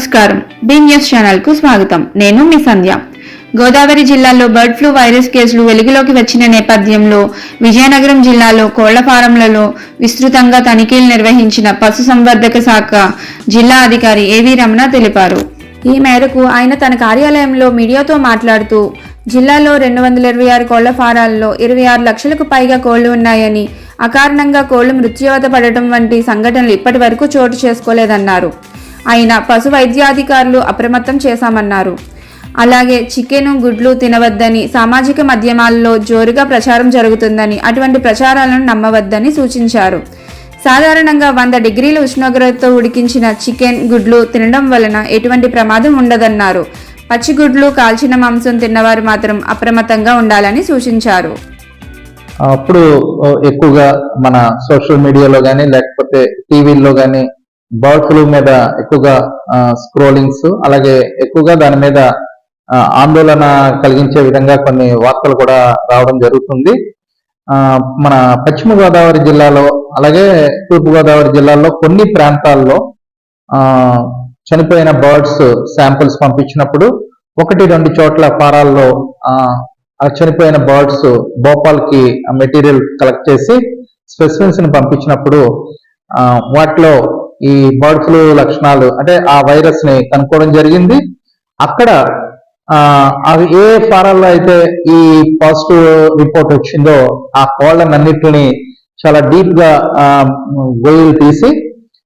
నమస్కారం. Be news ఛానల్కు స్వాగతం. నేను మీ సంధ్య. గోదావరి జిల్లాలో బర్డ్ ఫ్లూ వైరస్ కేసులు వెలుగులోకి వచ్చిన నేపథ్యంలో విజయనగరం జిల్లాలో కోళ్ళ ఫారంలలో విస్తృతంగా తనిఖీలు నిర్వహించిన పశుసంవర్ధక శాఖ జిల్లా అధికారి ఏవి రమణ తెలిపారు. ఈ మేరకు ఆయన తన కార్యాలయంలో మీడియాతో మాట్లాడుతూ జిల్లాలో రెండు వందల ఇరవై ఆరు కోళ్ళ ఫారాల్లో ఇరవై ఆరు లక్షలకు పైగా కోళ్ళు ఉన్నాయని అకారణంగా కోళ్ళు మృత్యువత పడటం వంటి సంఘటనలు ఇప్పటి వరకు చోటు చేసుకోలేదన్నారు. ఆయన పశు వైద్యాధికారులు అప్రమత్తం చేశామన్నారు. అలాగే చికెను గుడ్లు తినవద్దని సామాజిక మాధ్యమాల్లో జోరుగా ప్రచారం జరుగుతుందని అటువంటి ప్రచారాలను నమ్మవద్దని సూచించారు. సాధారణంగా వంద డిగ్రీల ఉష్ణోగ్రతతో ఉడికించిన చికెన్ గుడ్లు తినడం వలన ఎటువంటి ప్రమాదం ఉండదన్నారు. పచ్చిగుడ్లు కాల్చిన మాంసం తిన్నవారు మాత్రం అప్రమత్తంగా ఉండాలని సూచించారు. అప్పుడు ఎక్కువగా మన సోషల్ మీడియాలో కానీ లేకపోతే టీవీల్లో కానీ బర్డ్ మీద ఎక్కువగా స్క్రోలింగ్స్ అలాగే ఎక్కువగా దాని మీద ఆందోళన కలిగించే విధంగా కొన్ని వార్తలు కూడా రావడం జరుగుతుంది. మన పశ్చిమ గోదావరి జిల్లాలో అలాగే తూర్పు గోదావరి జిల్లాలో కొన్ని ప్రాంతాల్లో చనిపోయిన బర్డ్స్ శాంపిల్స్ పంపించినప్పుడు ఒకటి రెండు చోట్ల పారాల్లో ఆ, చనిపోయిన బర్డ్స్ భోపాల్కి మెటీరియల్ కలెక్ట్ చేసి స్పెసిమెన్స్ని పంపించినప్పుడు వాటిలో ఈ బర్డ్ ఫ్లూ లక్షణాలు అంటే ఆ వైరస్ని కనుక్కోవడం జరిగింది. అక్కడ ఆ, అవి ఏ ఫారాల్లో అయితే ఈ పాజిటివ్ రిపోర్ట్ వచ్చిందో ఆ కోళ్ళనన్నిటిని చాలా డీప్గా ఆ, గొయ్యలు తీసి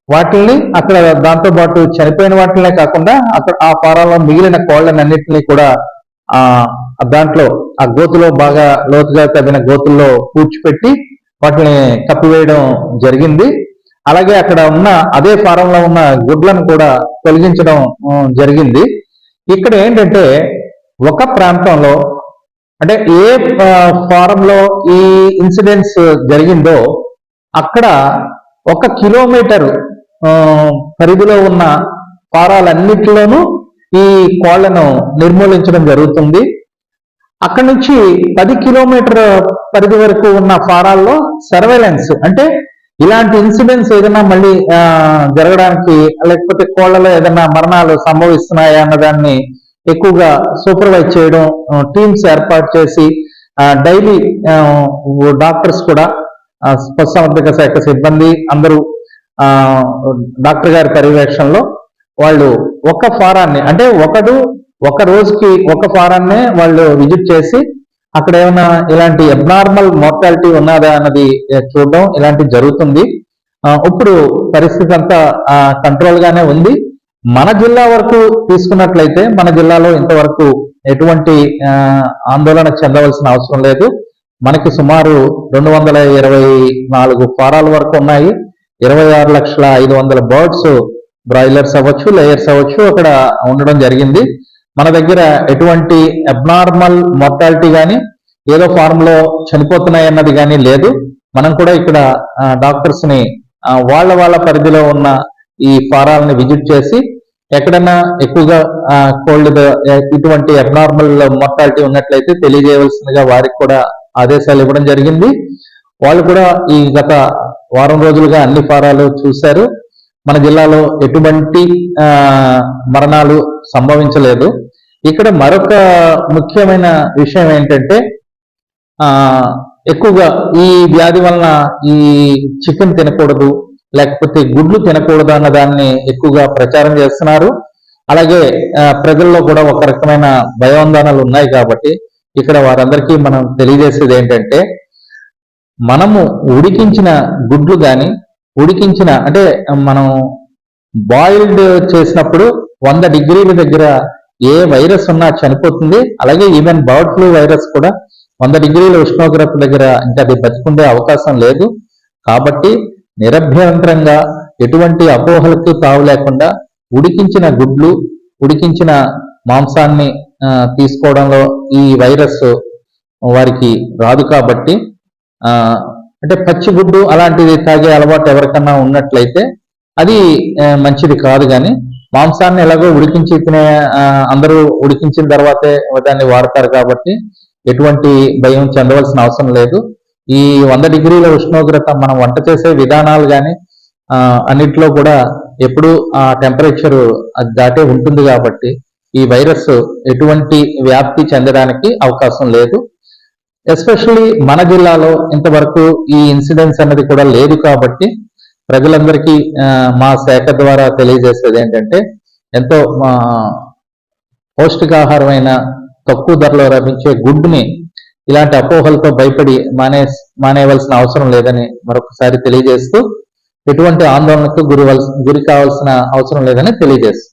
వాటిల్ని అక్కడ దాంతో పాటు చనిపోయిన వాటినే కాకుండా అక్కడ ఆ ఫారాల్లో మిగిలిన కోళ్ళనన్నిటిని కూడా ఆ దాంట్లో ఆ గోతులో బాగా లోతుగా తగిన గోతుల్లో పూడ్చిపెట్టి వాటిని కప్పివేయడం జరిగింది. అలాగే అక్కడ ఉన్న అదే ఫారంలో ఉన్న గుడ్లను కూడా తొలగించడం జరిగింది. ఇక్కడ ఏంటంటే ఒక ప్రాంతంలో అంటే ఏ ఫారంలో ఈ ఇన్సిడెంట్స్ జరిగిందో అక్కడ ఒక కిలోమీటర్ పరిధిలో ఉన్న ఫారాలన్నిటిలోనూ ఈ కోళ్ళను నిర్మూలించడం జరుగుతుంది. అక్కడి నుంచి పది కిలోమీటర్ పరిధి వరకు ఉన్న ఫారాల్లో సర్వేలెన్స్ అంటే ఇలాంటి ఇన్సిడెంట్స్ ఏదైనా మళ్ళీ జరగడానికి లేకపోతే కోళ్ళలో ఏదైనా మరణాలు సంభవిస్తున్నాయా అన్నదాన్ని ఎక్కువగా సూపర్వైజ్ చేయడం టీమ్స్ ఏర్పాటు చేసి డైలీ డాక్టర్స్ కూడా ఆ, పశుసంవర్ధక శాఖ సిబ్బంది అందరూ డాక్టర్ గారి పర్యవేక్షణలో వాళ్ళు ఒక ఫారాన్ని అంటే ఒకడు ఒక రోజుకి ఒక ఫారాన్నే వాళ్ళు విజిట్ చేసి అక్కడ ఏమైనా ఇలాంటి అబ్నార్మల్ మోర్టాలిటీ ఉన్నదా అన్నది చూడడం ఇలాంటి జరుగుతుంది. ఇప్పుడు పరిస్థితి అంతా కంట్రోల్ గానే ఉంది. మన జిల్లా వరకు తీసుకున్నట్లయితే మన జిల్లాలో ఇంతవరకు ఎటువంటి ఆందోళన చెందవలసిన అవసరం లేదు. మనకి సుమారు రెండు వందల ఇరవై నాలుగు ఫారాల వరకు ఉన్నాయి. ఇరవై ఆరు లక్షల ఐదు వందల బర్డ్స్ బ్రాయిలర్స్ అవ్వచ్చు లేయర్స్ అవ్వచ్చు అక్కడ ఉండడం జరిగింది. మన దగ్గర ఎటువంటి అబ్నార్మల్ మొర్టాలిటీ కానీ ఏదో ఫార్మ్లో చనిపోతున్నాయి అన్నది కానీ లేదు. మనం కూడా ఇక్కడ డాక్టర్స్ని వాళ్ళ వాళ్ళ పరిధిలో ఉన్న ఈ ఫారాలని విజిట్ చేసి ఎక్కడన్నా ఎక్కువగా కోల్డ్ ఇటువంటి అబ్నార్మల్ మొర్టాలిటీ ఉన్నట్లయితే తెలియజేయవలసిందిగా వారికి కూడా ఆదేశాలు ఇవ్వడం జరిగింది. వాళ్ళు కూడా ఈ గత వారం రోజులుగా అన్ని ఫారాలు చూశారు. మన జిల్లాలో ఎటువంటి మరణాలు సంభవించలేదు. ఇక్కడ మరొక ముఖ్యమైన విషయం ఏంటంటే ఎక్కువగా ఈ వ్యాధి వలన ఈ చికెన్ తినకూడదు లేకపోతే గుడ్లు తినకూడదు అన్న దాన్ని ఎక్కువగా ప్రచారం చేస్తున్నారు. అలాగే ప్రజల్లో కూడా ఒక రకమైన భయోందనలు ఉన్నాయి కాబట్టి ఇక్కడ వారందరికీ మనం తెలియజేసేది ఏంటంటే మనము ఉడికించిన గుడ్లు కానీ ఉడికించిన అంటే మనం బాయిల్డ్ చేసినప్పుడు వంద డిగ్రీల దగ్గర ఏ వైరస్ ఉన్నా చనిపోతుంది. అలాగే ఈవెన్ బర్డ్ ఫ్లూ వైరస్ కూడా వంద డిగ్రీల ఉష్ణోగ్రత దగ్గర ఇంకా అది బతికుండే అవకాశం లేదు. కాబట్టి నిరభ్యంతరంగా ఎటువంటి అపోహలకు తావు లేకుండా ఉడికించిన గుడ్లు ఉడికించిన మాంసాన్ని తీసుకోవడంలో ఈ వైరస్ వారికి రాదు కాబట్టి అంటే పచ్చిగుడ్డు అలాంటిది తాగే అలవాటు ఎవరికన్నా ఉన్నట్లయితే అది మంచిది కాదు కానీ మాంసాన్ని ఎలాగో ఉడికించి తినే అందరూ ఉడికించిన తర్వాతే దాన్ని వాడతారు కాబట్టి ఎటువంటి భయం చెందవలసిన అవసరం లేదు. ఈ వంద డిగ్రీల ఉష్ణోగ్రత మనం వంట చేసే విధానాలు కానీ అన్నిట్లో కూడా ఎప్పుడు ఆ టెంపరేచర్ అది దాటే ఉంటుంది కాబట్టి ఈ వైరస్ ఎటువంటి వ్యాప్తి చెందడానికి అవకాశం లేదు. ఎస్పెషల్లీ మన జిల్లాలో ఇంతవరకు ఈ ఇన్సిడెన్స్ అనేది కూడా లేదు కాబట్టి ప్రజలందరికీ మా శాఖ ద్వారా తెలియజేసేది ఏంటంటే ఎంతో పౌష్టికాహారమైన తక్కువ ధరలో లభించే గుడ్డుని ఇలాంటి అపోహలతో భయపడి మానే మానేయవలసిన అవసరం లేదని మరొకసారి తెలియజేస్తూ ఎటువంటి ఆందోళనకు గురి గురి కావాల్సిన అవసరం లేదని తెలియజేస్తుంది